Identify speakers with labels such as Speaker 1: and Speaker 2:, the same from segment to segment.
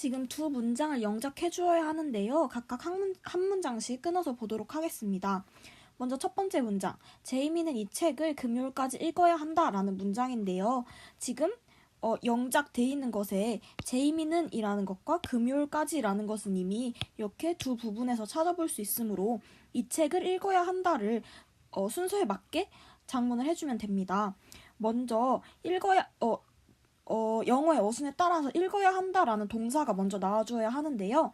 Speaker 1: 지금 두 문장을 영작해 주어야 하는데요. 각각 한, 문, 한 문장씩 끊어서 보도록 하겠습니다. 먼저 첫 번째 문장. 제이미는 이 책을 금요일까지 읽어야 한다라는 문장인데요. 지금 어, 영작돼 있는 것에 제이미는 이라는 것과 금요일까지라는 것은 이미 이렇게 두 부분에서 찾아볼 수 있으므로 이 책을 읽어야 한다를 어, 순서에 맞게 장문을 해주면 됩니다. 먼저 읽어야 어, 어, 영어의 어순에 따라서 읽어야 한다라는 동사가 먼저 나와줘야 하는데요.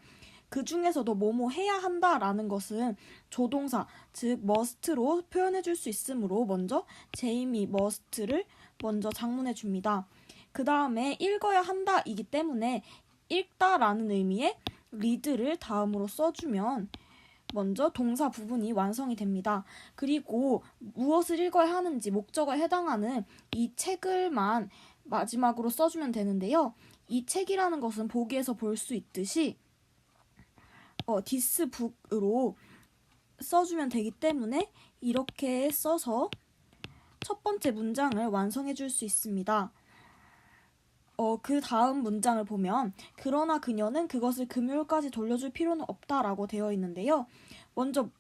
Speaker 1: 그 중에서도 뭐뭐 해야 한다라는 것은 조동사, 즉 must로 표현해 줄 수 있으므로 먼저 제이미 must를 먼저 장문해 줍니다. 그 다음에 읽어야 한다이기 때문에 읽다라는 의미의 read를 다음으로 써주면 먼저 동사 부분이 완성이 됩니다. 그리고 무엇을 읽어야 하는지 목적어에 해당하는 이 책을만 마지막으로 써주면 되는데요. 이 책이라는 것은 보기에서 볼 수 있듯이 어, book으로 써주면 되기 때문에 이렇게 써서 첫 번째 문장을 완성해 줄 수 있습니다. 어, 그 다음 문장을 보면 그러나 그녀는 그것을 금요일까지 돌려줄 필요는 없다라고 되어 있는데요. 먼저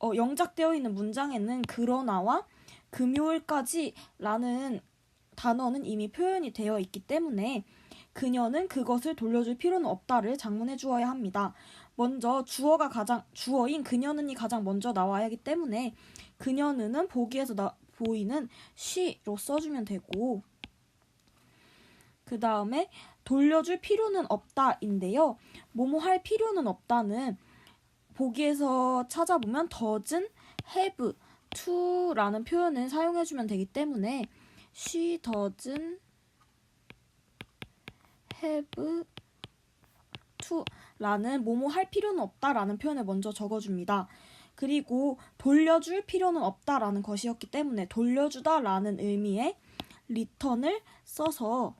Speaker 1: 어, 영작되어 있는 문장에는 그러나와 금요일까지라는 단어는 이미 표현이 되어 있기 때문에 그녀는 그것을 돌려줄 필요는 없다를 장문해 주어야 합니다. 먼저 주어가 가장 주어인 그녀는이 가장 먼저 나와야 하기 때문에 그녀는은 보기에서 나, 보이는 she로 써주면 되고 그 다음에 돌려줄 필요는 없다인데요. 뭐뭐 할 필요는 없다는 보기에서 찾아보면 doesn't have to라는 표현을 사용해주면 되기 때문에 she doesn't have to라는 뭐뭐 할 필요는 없다 라는 표현을 먼저 적어줍니다. 그리고 돌려줄 필요는 없다 라는 것이었기 때문에 돌려주다 라는 의미의 return을 써서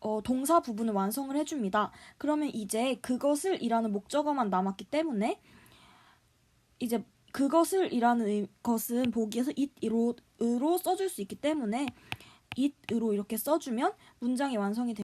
Speaker 1: 어, 동사 부분을 완성을 해줍니다. 그러면 이제 그것을 이라는 목적어만 남았기 때문에 이제 그것을 이라는 의- 것은 보기에서 it으로 으로 써줄 수 있기 때문에 it으로 이렇게 써주면 문장이 완성이 됩니다.